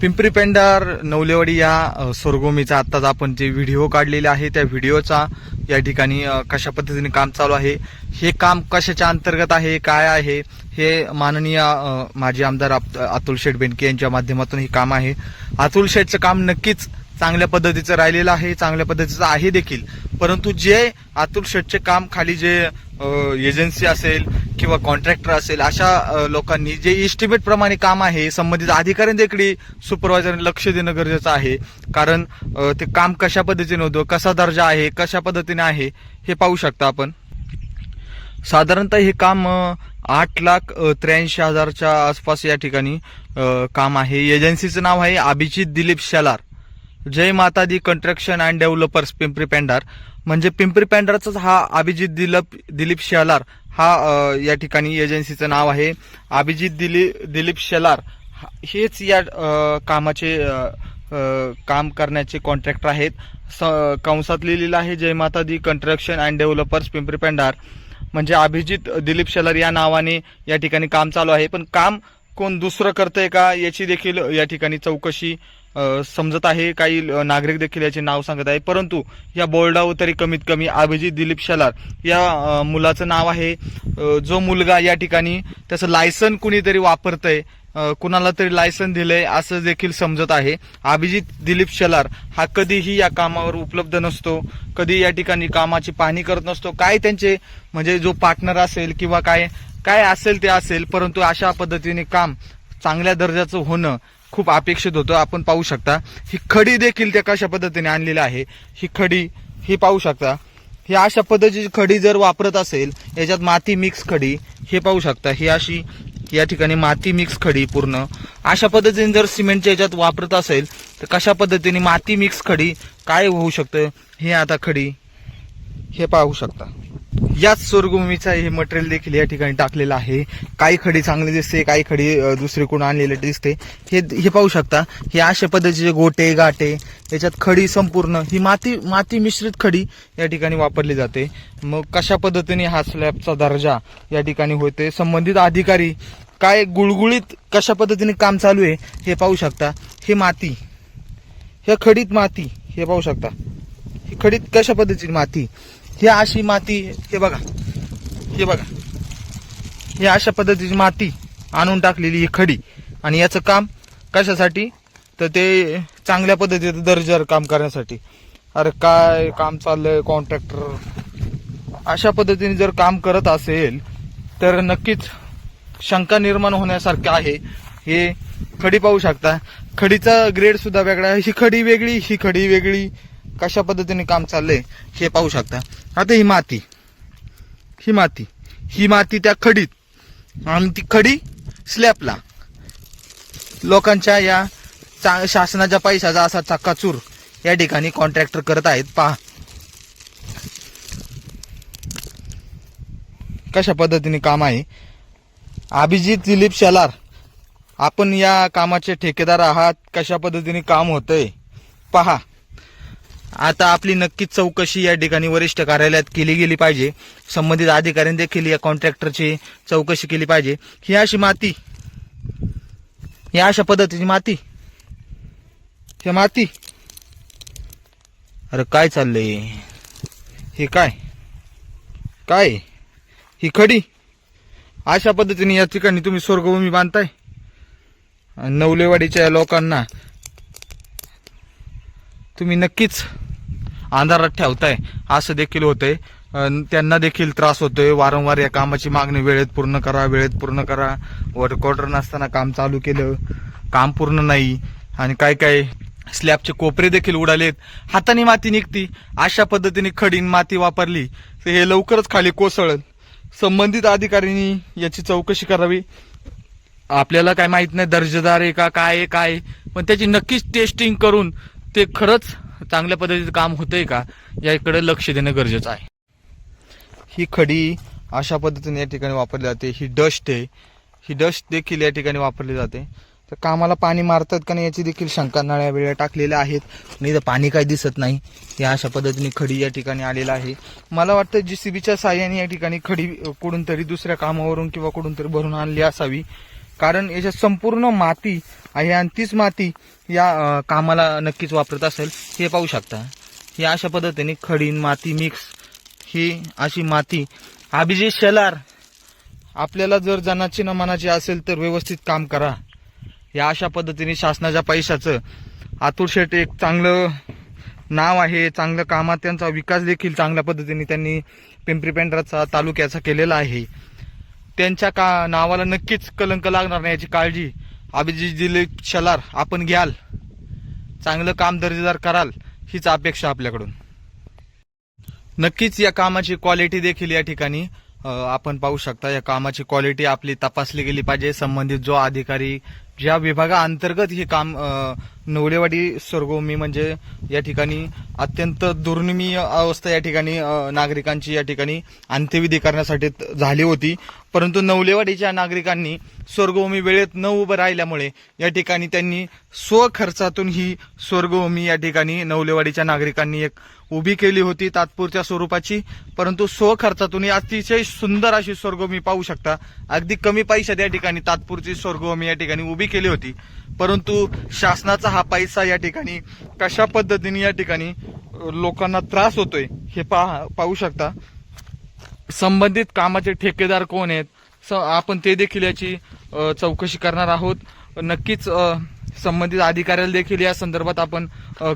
पिंपरी पेंडार नवलेवाडी या अ, आत्ताच आपण जे व्हिडिओ काढलेले आहे त्या व्हिडिओचा या ठिकाणी कशा पद्धतीने काम चालू आहे हे काम कशाच्या अंतर्गत आहे काय आहे हे माननीय माजी आमदार आप- अतुल शेठ बेनके यांच्या माध्यमातून हे काम आहे. अतुल शेठचं काम नक्कीच चांगल्या पद्धतीचं राहिलेलं आहे चांगल्या पद्धतीचं आहे देखील. परंतु जे अतुल शेठचे काम खाली जे एजन्सी असेल किंवा कॉन्ट्रॅक्टर असेल अशा लोकांनी जे इस्टिमेट प्रमाणे काम आहे संबंधित अधिकाऱ्यांनी सुपरवायझरने लक्ष देणं गरजेचं आहे. कारण ते काम कशा पद्धतीने होतं कसा दर्जा आहे कशा पद्धतीने आहे हे पाहू शकता आपण. साधारणतः हे काम आठ लाख त्र्याऐंशी हजारच्या आसपास या ठिकाणी काम आहे. एजन्सीचं नाव आहे Abhijit Dilip Shelar. Jai Mata Di construction and developers Pimpri Pendar म्हणजे पिंपरी पेंडारचाच हा अभिजित दिलप दिलीप शेलार हा या ठिकाणी एजन्सीचं नाव आहे. अभिजित दिली दिलीप शेलार. हा- हेच या कामाचे काम करण्याचे कॉन्ट्रॅक्टर आहेत. स- कंसात लिहिलेलं आहे Jai Mata Di construction and developers Pimpri Pendar म्हणजे अभिजित दिलीप शेलार या नावाने या ठिकाणी काम चालू आहे. पण काम कोण दुसरं करतंय का याची देखील या ठिकाणी चौकशी समजत आहे. काही नागरिक देखील याचे नाव सांगत आहे. परंतु या बोर्डावर तरी कमीत कमी अभिजित दिलीप शेलार या मुलाचं नाव आहे. जो मुलगा या ठिकाणी त्याचं लायसन कुणीतरी वापरतंय कुणाला तरी लायसन दिलंय असं देखील समजत आहे. अभिजित दिलीप शेलार हा कधीही या कामावर उपलब्ध नसतो कधी या ठिकाणी कामाची पाहणी करत नसतो. काय त्यांचे म्हणजे जो पार्टनर असेल किंवा काय काय असेल ते असेल परंतु अशा पद्धतीने काम चांगल्या दर्जाचं होणं खूप अपेक्षित होतं. आपण पाहू शकता ही खडी देखील त्या कशा पद्धतीने आणलेली आहे ही खडी ही पाहू शकता. ही अशा पद्धतीची खडी जर वापरत असेल याच्यात माती मिक्स खडी हे पाहू शकता. ही अशी या ठिकाणी माती मिक्स खडी पूर्ण. अशा पद्धतीने जर सिमेंटच्या याच्यात वापरत असेल तर कशा पद्धतीने माती मिक्स खडी काय होऊ शकतं? हे आता खडी हे पाहू शकता. याच स्वर्गभूमीचा हे मटेरियल देखील या ठिकाणी टाकलेलं आहे. काही खडी चांगली दिसते काही खडी दुसरीकडून आणलेले दिसते. हे हे पाहू शकता हे अशा पद्धतीचे गोटे गाटे याच्यात खडी संपूर्ण ही माती माती मिश्रित खडी या ठिकाणी वापरली जाते. मग कशा पद्धतीने हा स्लॅबचा दर्जा या ठिकाणी होते संबंधित अधिकारी काय गुळगुळीत कशा पद्धतीने काम चालू आहे हे पाहू शकता. हे माती ह्या खडीत माती हे पाहू शकता. ही खडीत कशा पद्धतीची माती ही अशी माती हे बघा. हे बघा. ही अशा पद्धतीची माती आणून टाकलेली ही खडी. आणि याचं काम कशासाठी? तर ते चांगल्या पद्धतीचं दर्जेदार काम करण्यासाठी. अरे काय काम चाललंय कॉन्ट्रॅक्टर अशा पद्धतीने जर काम करत असेल तर नक्कीच शंका निर्माण होण्यासारखं आहे. हे खडी पाहू शकता. खडीचा ग्रेड सुद्धा वेगळा आहे. ही खडी वेगळी ही खडी वेगळी. कशा पद्धतीने काम चाललंय हे पाहू शकता. आता ही माती. ही माती. ही माती त्या खडीत. आणि ती खडी स्लॅपला लोकांच्या या चा- शासनाच्या पैशाचा असा चक्काचूर या ठिकाणी कॉन्ट्रॅक्टर करत आहेत. पहा. कशा पद्धतीने काम आहे? अभिजित दिलीप शेलार आपण या कामाचे ठेकेदार आहात. कशा पद्धतीने काम होतंय? पहा. आता आपली नक्कीच चौकशी या ठिकाणी वरिष्ठ कार्यालयात केली गेली पाहिजे. संबंधित अधिकाऱ्यांनी देखील या कॉन्ट्रॅक्टरची चौकशी केली पाहिजे. ही अशी माती. ही अशा पद्धतीची माती. हे माती. अरे काय चाललंय? हे काय? काय? ही खडी? अशा पद्धतीने या ठिकाणी तुम्ही स्वर्गभूमी बांधताय? नवलेवाडीच्या लोकांना तुम्ही नक्कीच अंधारात ठेवताय. असं देखील होतंय. त्यांना देखील त्रास होतोय. वारंवार या कामाची मागणी वेळेत पूर्ण करा वेळेत पूर्ण करा. वर्क ऑर्डर नसताना काम चालू केलं. काम पूर्ण नाही. आणि काय काय? स्लॅबचे कोपरे देखील उडालेत. हाताने माती निघती. अशा पद्धतीने खडीन माती वापरली. तर हे लवकरच खाली कोसळल. संबंधित अधिकाऱ्यांनी याची चौकशी करावी. आपल्याला काय माहीत नाही दर्जेदार आहे का काय आहे काय पण त्याची नक्कीच टेस्टिंग करून ते खरंच चांगल्या पद्धतीचं काम होतंय का? याकडे लक्ष देणं गरजेचं आहे. ही खडी अशा पद्धतीने या ठिकाणी वापरली जाते. ही डस्ट आहे. ही डस्ट देखील या ठिकाणी वापरली जाते. तर कामाला पाणी मारतात का नाही याची देखील शंका नळ्या वेळ्या टाकलेल्या आहेत. आणि इथं पाणी काही दिसत नाही. या अशा पद्धतीने खडी या ठिकाणी आलेला आहे. मला वाटतं जी सी बीच्या साह्याने या ठिकाणी खडी कुठून तरी दुसऱ्या कामावरून किंवा कुठून तरी भरून आणली असावी. कारण याच्या संपूर्ण माती आहे आणि तीच माती या कामाला नक्कीच वापरत असेल हे पाहू शकता. ही अशा पद्धतीने खडीन माती मिक्स ही अशी माती. अभिजित शेलार आपल्याला जर जनाची न मनाची असेल तर व्यवस्थित काम करा. या अशा पद्धतीने शासनाच्या पैशाचं आतुर शेट एक चांगलं नाव आहे चांगलं कामात त्यांचा विकास देखील चांगल्या पद्धतीने त्यांनी पिंपरी पेंढराचा तालुक्याचा केलेला आहे. त्यांच्या का नावाला नक्कीच कलंक लागणार नाही याची काळजी. अभिजित दिलीप शलार आपण घ्याल. चांगलं काम दर्जेदार कराल हीच अपेक्षा आपल्याकडून. नक्कीच या कामाची क्वालिटी देखील या ठिकाणी आपण पाहू शकता या कामाची क्वालिटी आपली तपासली गेली पाहिजे. संबंधित जो अधिकारी ज्या विभागाअंतर्गत हे काम अ, नवलेवाडी म्हणजे या ठिकाणी अत्यंत दुर्मिळ अवस्था या ठिकाणी नागरिकांची या ठिकाणी अंत्यविधी करण्यासाठी झाली होती. परंतु नवलेवाडीच्या नागरिकांनी स्वर्गभूमी वेळेत न उभं राहिल्यामुळे या ठिकाणी त्यांनी स्वखर्चातून ही स्वर्गभूमी या ठिकाणी नवलेवाडीच्या नागरिकांनी एक उभी केली होती तात्पुरत्या स्वरूपाची. परंतु स्वखर्चातून ही अतिशय सुंदर अशी स्वर्गभूमी पाहू शकता. अगदी कमी पैशात या ठिकाणी तात्पुरती स्वर्गभूमी या ठिकाणी उभी केली होती. परंतु शासनाचा हा पैसा या ठिकाणी कशा पद्धतीने या ठिकाणी लोकांना त्रास होतोय हे पाहू शकता. संबंधित कामाचे ठेकेदार कोण आहेत? स आपण ते देखील याची चौकशी करणार आहोत. नक्कीच संबंधित अधिकाऱ्याला देखील या संदर्भात आपण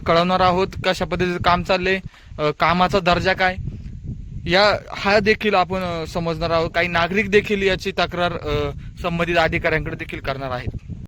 कळवणार आहोत कशा पद्धतीचं काम चाललंय कामाचा दर्जा काय. या हा देखील आपण समजणार आहोत. काही नागरिक देखील याची तक्रार संबंधित अधिकाऱ्यांकडे देखील करणार आहेत.